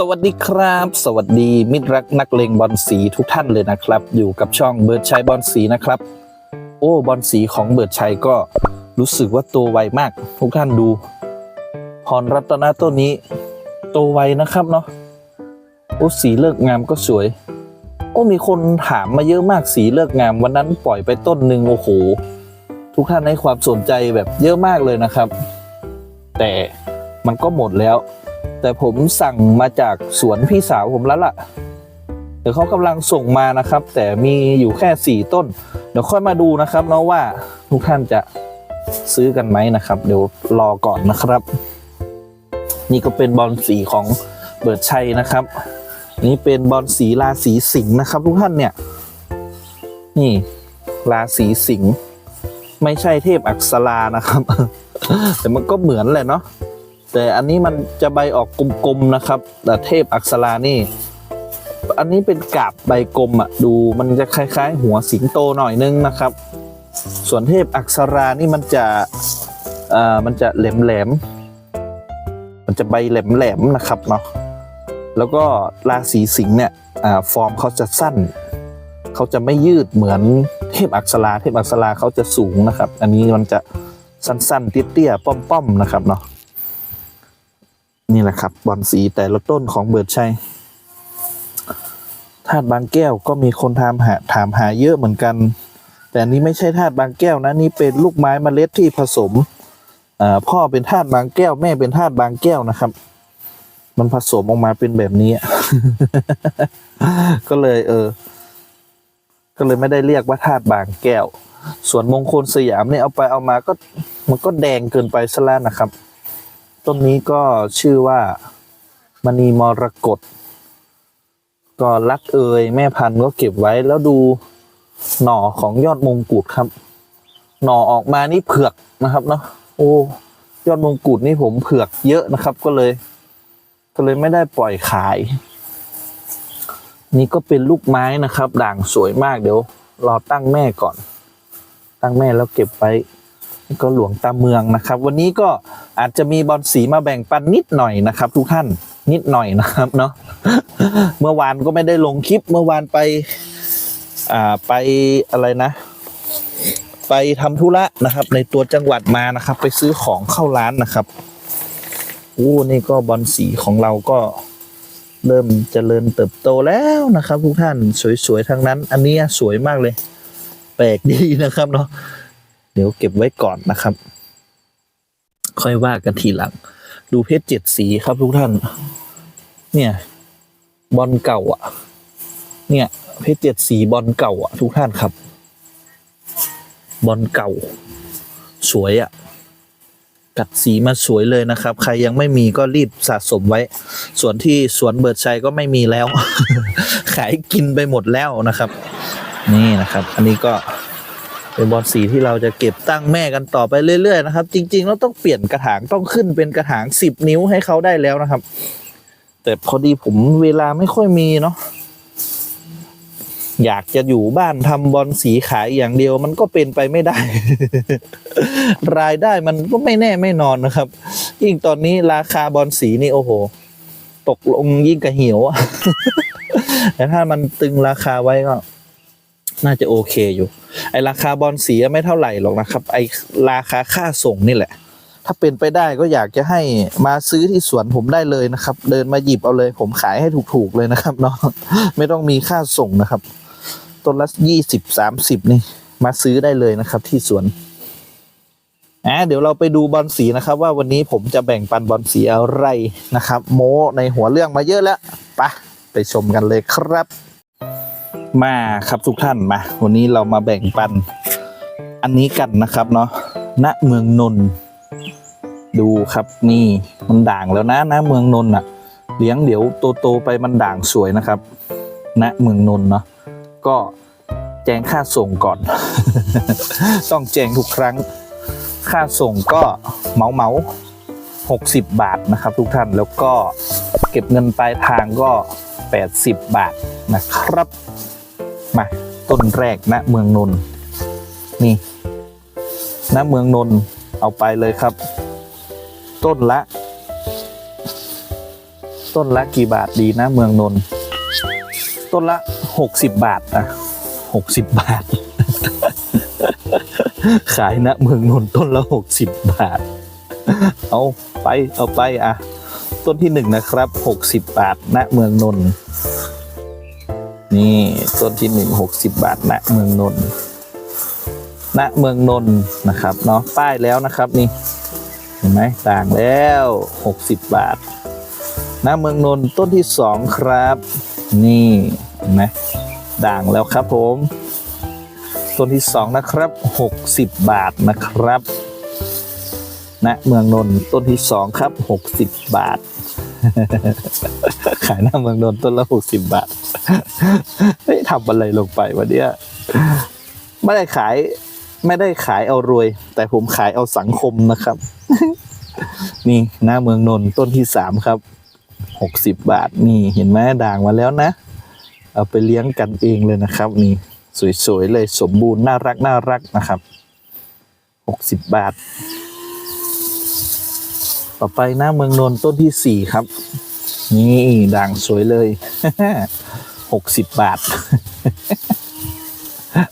สวัสดีครับ สวัสดีมิตรรักนักเลงบอลสีทุกท่านเลยนะครับ อยู่กับช่องเบิร์ดชัยบอลสีนะครับ โอ้บอลสีของเบิร์ดชัยก็รู้สึกว่าโตไวมาก ทุกท่านดู พรรัตนาต้นนี้ โตไวนะครับเนาะโอ้สีเลิกงามก็สวย โอ้มีคนถามมาเยอะมากสีเลิกงาม วันนั้นปล่อยไปต้นหนึ่งโอ้โหทุกท่านให้ความสนใจแบบเยอะมากเลยนะครับ แต่มันก็หมดแล้ว แต่ผมสั่งมาจากสวนพี่สาวผมแล้วล่ะ เดี๋ยวเขากำลังส่งมานะครับ แต่มีอยู่แค่สี่ต้น เดี๋ยวค่อยมาดูนะครับเนาะว่าทุกท่านจะซื้อกันไหมนะครับ เดี๋ยวรอก่อนนะครับ นี่ก็เป็นบอลสีของเบิร์ดชัยนะครับ นี่เป็นบอลสีราศีสิงห์นะครับ ทุกท่านเนี่ย นี่ราศีสิงห์ไม่ใช่เทพอักษรานะครับ แต่มันก็เหมือนแหละเนาะ แต่อันนี้มันจะใบออกกลมๆนะครับ แต่เทพอักษรานี่ อันนี้เป็นกาบใบกลมอะดูมันจะคล้าย ๆ หัวสิงโตหน่อยนึงนะครับ ส่วนเทพอักษรานี่มันจะเอ่อมันจะแหลมๆมันจะใบแหลมๆนะครับเนาะแล้วก็ราศีสิงห์เนี่ยอ่าฟอร์มเขาจะสั้น เขาจะไม่ยืดเหมือนเทพอักษรา เทพอักษราเขาจะสูงนะครับ อันนี้มันจะสั้นๆ เตี้ยๆ ป้อมๆ นะครับเนาะ นี่แหละครับบอลสีแต่ละต้นของเบิร์ดชัยธาตุบางแก้วก็มีคนถามหาถามหาเยอะเหมือนกัน แต่นี้ไม่ใช่ธาตุบางแก้วนะนี่เป็นลูกไม้เมล็ดที่ผสมพ่อเป็นธาตุบางแก้ว แม่เป็นธาตุบางแก้วนะครับ มันผสมออกมาเป็นแบบนี้ ก็เลยเออ ก็เลยไม่ได้เรียกว่าธาตุบางแก้ว ส่วนมงคลสยามเนี่ยเอาไปเอามาก็ มันก็แดงเกินไปซะแล้วนะครับ ต้นนี้ก็ชื่อว่ามณีมรกตก็รักเอ่ยแม่พันธุ์ก็เก็บไว้แล้วดูหน่อของยอดมงกุฎครับ หน่อออกมานี่เผือกนะครับเนาะโอ้ยอดมงกุฎนี่ผมเผือกเยอะนะครับ ก็เลย ก็เลยไม่ได้ปล่อยขาย นี่ก็เป็นลูกไม้นะครับ ด่างสวยมากเดี๋ยวรอตั้งแม่ก่อน ตั้งแม่แล้วเก็บไว้ ก็หลวงตาเมืองนะครับ วันนี้ก็อาจจะมีบอลสีมาแบ่งปันนิดหน่อยนะครับ ทุกท่านนิดหน่อยนะครับเนาะเมื่อวานก็ไม่ได้ลงคลิปเมื่อวานไปอ่าไปอะไรนะ ไปทำธุระนะครับ ในตัวจังหวัดมานะครับ ไปซื้อของเข้าร้านนะครับโอ้นี่ก็บอลสีของเราก็เริ่มเจริญเติบโตแล้วนะครับ ทุกท่านสวยๆทั้งนั้น อันนี้สวยมากเลย แปลกดีนะครับเนาะ เดี๋ยวเก็บไว้ก่อนนะครับ ค่อยว่ากันทีหลัง ดูเพชรเจ็ดสีครับทุกท่าน เนี่ย บอลเก่าอะ เนี่ย เพชรเจ็ดสีบอลเก่าอะ ทุกท่านครับ บอลเก่า สวยอะกัดสีมาสวยเลยนะครับ ใครยังไม่มีก็รีบสะสมไว้ ส่วนที่สวนเบิร์ดชัยก็ไม่มีแล้ว ขายกินไปหมดแล้วนะครับ นี่นะครับ อันนี้ก็ เป็นบอลสีที่เราจะเก็บตั้งแม่กันต่อไปเรื่อยๆนะครับ จริงๆแล้วต้องเปลี่ยนกระถางต้องขึ้นเป็นกระถางสิบนิ้วให้เขาได้แล้วนะครับ แต่พอดีผมเวลาไม่ค่อยมีเนาะอยากจะอยู่บ้านทำบอลสีขายอย่างเดียวมันก็เป็นไปไม่ได้ รายได้มันก็ไม่แน่ไม่นอนนะครับยิ่งตอนนี้ราคาบอลสีนี่โอ้โห ตกลงยิ่งกระเหี่ยวอแต่ถ้ามันตึงราคาไว้ก็ น่าจะโอเคอยู่ ไอราคาบอลสีไม่เท่าไหร่หรอกนะครับ ไอราคาค่าส่งนี่แหละ ถ้าเป็นไปได้ก็อยากจะให้มาซื้อที่สวนผมได้เลยนะครับ เดินมาหยิบเอาเลย ผมขายให้ถูกๆเลยนะครับเนาะไม่ต้องมีค่าส่งนะครับต้นละยี่สิบสามสิบนี่ มาซื้อได้เลยนะครับ ที่สวนอะเดี๋ยวเราไปดูบอลสีนะครับ ว่าวันนี้ผมจะแบ่งปันบอลสีอะไรนะครับ โมในหัวเรื่องมาเยอะแล้วไปไปชมกันเลยครับ มาครับทุกท่านมา วันนี้เรามาแบ่งปัน อันนี้กันนะครับเนาะณเมืองนนดูครับนี่มันด่างแล้วนะณเมืองนน่ะเลี้ยงเดี๋ยวโตๆไปมันด่างสวยนะครับณเมืองนนเนาะก็แจ้งค่าส่งก่อน ต้องแจ้งทุกครั้ง ค่าส่งก็เมาเมาหกสิบบาทนะครับ ทุกท่านแล้วก็เก็บเงินปลายทางก็แปดสิบบาทนะครับ มาต้นแรกณเมืองนนท์นี่ณเมืองนนท์เอาไปเลยครับ ต้นละ ต้นละกี่บาทดีนะเมืองนนท์ต้นละหกสิบบาทนะหกสิบบาท ขายนะเมืองนนท์ต้นละหกสิบบาท เอาไปเอาไปอะ ต้นที่หนึ่งนะครับหกสิบบาทณเมืองนนท์ นี่ต้นที่หนึ่งหกสิบบาทณเมืองนนท์ณเมืองนนท์นะครับเนาะป้ายแล้วนะครับนี่เห็นไหมต่างแล้วหกสิบบาทณเมืองนนท์ต้นที่สองครับ นี่เห็นไหมด่างแล้วครับผมต้นที่สองนะครับหกสิบบาทนะครับณเมืองนนท์ต้นที่สองครับหกสิบบาท ขายหน้าเมืองนนท์ต้นละหกสิบบาท เฮ้ยทำอะไรลงไปวะเนี่ยไม่ได้ขาย ไม่ได้ขายเอารวย แต่ผมขายเอาสังคมนะครับ นี่หน้าเมืองนนท์ต้นที่สามครับหกสิบบาทนี่เห็นไหมด่างมาแล้วนะ เอาไปเลี้ยงกันเองเลยนะครับ นี่สวยๆเลยสมบูรณ์น่ารักน่ารักนะครับหกสิบบาท ต่อไปหน้าเมืองนนท์ต้นที่สี่ครับ นี่ด่างสวยเลย หกสิบบาท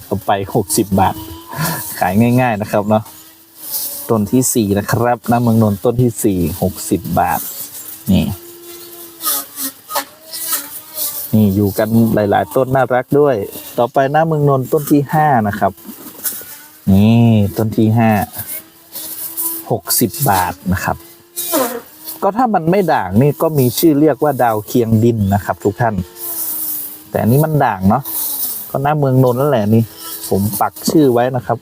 ต่อไปหกสิบบาท ขายง่าย ๆนะครับเนาะต้นที่สี่นะครับน้าเมืองนนท์ต้นที่สี่หกสิบบาท นี่ นี่อยู่กันหลาย ๆ ต้นน่ารักด้วย ต่อไปน้าเมืองนนท์ต้นที่ห้านะครับ นี่ต้นที่ห้าหกสิบบาทนะครับ ก็ถ้ามันไม่ด่างนี่ก็มีชื่อเรียกว่าดาวเคียงดินนะครับ ทุกท่าน แต่อันนี้มันด่างเนาะก็หน้าเมืองนนท์นั่นแหละนี่ผมปักชื่อไว้นะครับ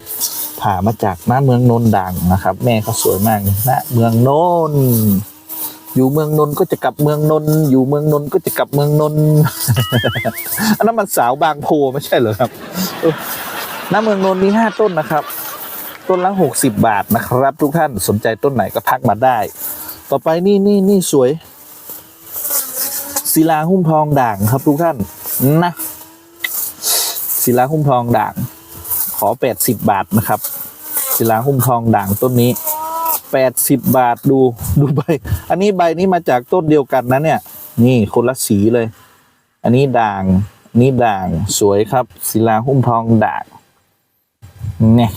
ผ่ามาจากหน้าเมืองนนท์ด่างนะครับ แม่เขาสวยมากหน้าเมืองนนท์อยู่เมืองนนท์ก็จะกลับเมืองนนท์อยู่เมืองนนท์ก็จะกลับเมืองนนท์อันนั้นมันสาวบางโพไม่ใช่เหรอครับหน้าเมืองนนท์มีห้าต้นนะครับ ต้นละหกสิบบาทนะครับ ทุกท่านสนใจต้นไหนก็ทักมาได้ ต่อไปนี่นี่นี่สวยศิลาหุ้มทองด่างครับทุกท่าน นะศิลาหุ้มทองด่าง ขอแปดสิบบาทนะครับ ศิลาหุ้มทองด่างต้นนี้แปดสิบบาทดูดูใบ อันนี้ใบนี้มาจากต้นเดียวกันนะเนี่ย นี่คนละสีเลย อันนี้ด่างนนี่ด่างสวยครับ ศิลาหุ้มทองด่างนี่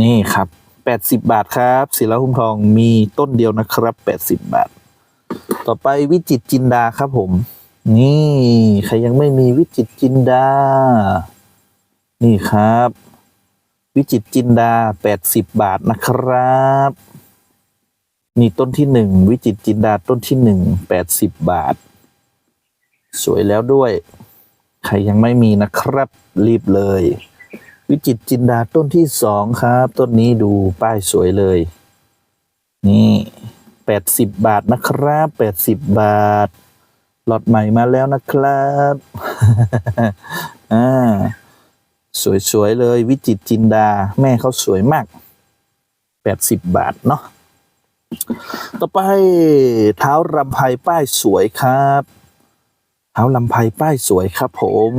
นี่ครับแปดสิบบาทครับ ศิลาหุ้มทองมีต้นเดียวนะครับแปดสิบบาท ต่อไปวิจิตจินดาครับผม นี่ ใครยังไม่มีวิจิตจินดา นี่ครับ วิจิตจินดาแปดสิบบาทนะครับ นี่ต้นที่หนึ่งวิจิตจินดาต้นที่หนึ่งแปดสิบบาท สวยแล้วด้วย ใครยังไม่มีนะครับ รีบเลย วิจิตจินดาต้นที่สองครับ ต้นนี้ดูป้ายสวยเลย นี่แปดสิบบาทนะครับแปดสิบบาท หลอดใหม่มาแล้วนะครับอ่าสวยๆเลยวิจิตจินดา แม่เขาสวยมากแปดสิบบาทเนาะต่อไปเท้ารำไพป้ายสวยครับเท้าลำไพป้ายสวยครับผม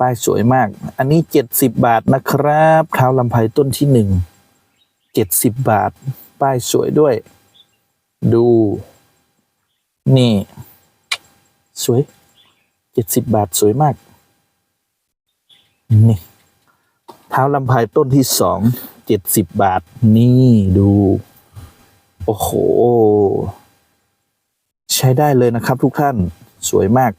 ป้ายสวยมาก อันนี้เจ็ดสิบบาทนะครับเท้าลำไพต้นที่หนึ่งเจ็ดสิบบาท ป้ายสวยด้วย ดู นี่ สวยเจ็ดสิบบาทสวยมาก นี่เท้าลำไพต้นที่สองเจ็ดสิบบาท นี่ดู โอ้โห ใช้ได้เลยนะครับทุกท่านสวยมาก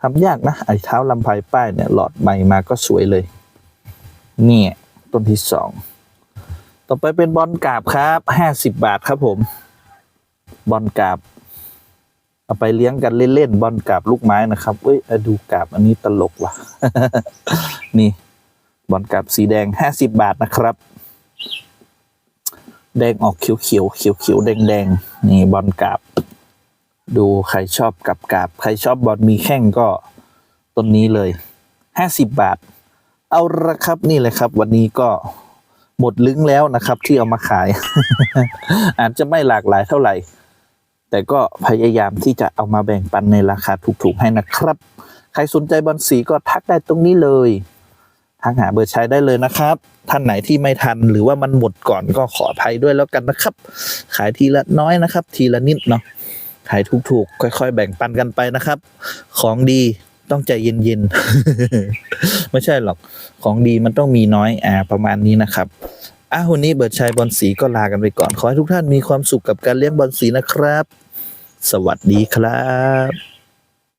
ทำยากนะ ไอ้เท้าลำไพป้ายเนี่ย หลอดใหม่มาก็สวยเลย เนี่ยต้นที่สองต่อไปเป็นบอลกาบครับห้าสิบบาทครับผม บอลกาบ เอาไปเลี้ยงกันเล่นๆบอลกาบลูกไม้นะครับเอ้ยดูกาบอันนี้ตลกว่ะ นี่บอลกาบสีแดงห้าสิบบาทนะครับ แดงออกเขียวเขียวเขียวเขียวๆแดงแดงๆนี่บอลกาบ ดูใครชอบกับกาบ ใครชอบบอลมีแข้งก็ต้นนี้เลยห้าสิบบาท เอาละครับนี่เลยครับ วันนี้ก็หมดลึงแล้วนะครับ ที่เอามาขาย อาจจะไม่หลากหลายเท่าไหร่ แต่ก็พยายามที่จะเอามาแบ่งปันในราคาถูกๆให้นะครับ ใครสนใจบอลสีก็ทักได้ตรงนี้เลยทักหาเบอร์ชัยได้เลยนะครับ ท่านไหนที่ไม่ทันหรือว่ามันหมดก่อนก็ขออภัยด้วยแล้วกันนะครับ ขายทีละน้อยนะครับ ทีละนิดเนาะขายถูกๆ ค่อย ๆ แบ่งปันกันไปนะครับ ของดีต้องใจเย็นๆ ไม่ใช่หรอก ของดีมันต้องมีน้อย อ่า ประมาณนี้นะครับ อะวันนี้เบิร์ดชัยบอลสีก็ลากันไปก่อน ขอให้ทุกท่านมีความสุขกับการเลี้ยงบอลสีนะครับ สวัสดีครับ